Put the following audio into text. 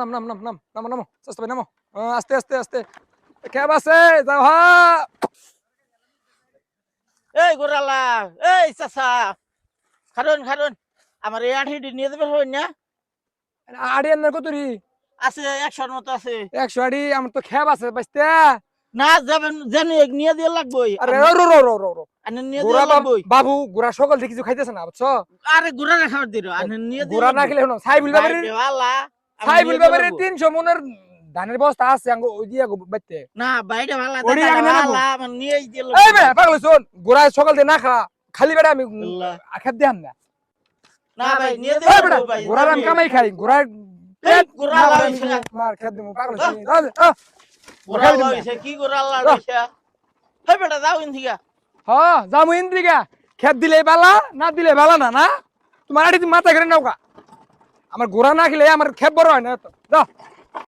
নাম নাম নাম নাম নামো নামো আস্তে আস্তে আস্তে। ক্যাব আছে যাও হা। এই গোরালা এই চাচা। খারুন খারুন আমার এই আঠিটি নিয়ে হই না? আড়ি আনার কত রি আছে একশোর মতো আছে। একশো আড়ি আমার তো খেব আছে বাঁচতে না যাবেন জানি এক নিয়ে দিয়ে লাগবই। আরে রো রো রো রো রো বাবু গুড়া সকাল কিছু খাইতেছে না বুঝছ? আরে গোড়া রাখার দিল আনে নিয়ে গোড়া না খেলে সাইবুল দেওয়ালা। সাইবুল ব্যাপারে তিনশো মনের ধানের বস্তা আছে আঙ্গো ওই দিয়ে বাইতে। না বাইরে ভালা দাদা আগে নেব। নিয়ে দিয়ে এই বে পাগল শোন গোড়া সকাল দিয়ে না খা খালি বেড়া আমি আল্লাহ। খেত দিহাম না না ভাই নিয়ে বেটা ভাই গোড়ার আমি কামাই খাই গোড়ার এই গোড়া লাগাইছে। মার খেত দিমু পাগল। শোন গোড়া। লাগাইছে কি গোড়া লাগাইছে হেই বেটা যাও ইন থেকে হ্যাঁ যাব ইন্দ্রিকা খেত দিলে বালা না দিলে বালা না না? তোমার আড়ি মাথা করে নাও কা আমার গোড়া না খেলে আমার খেত বড় হয় না তো। যাও।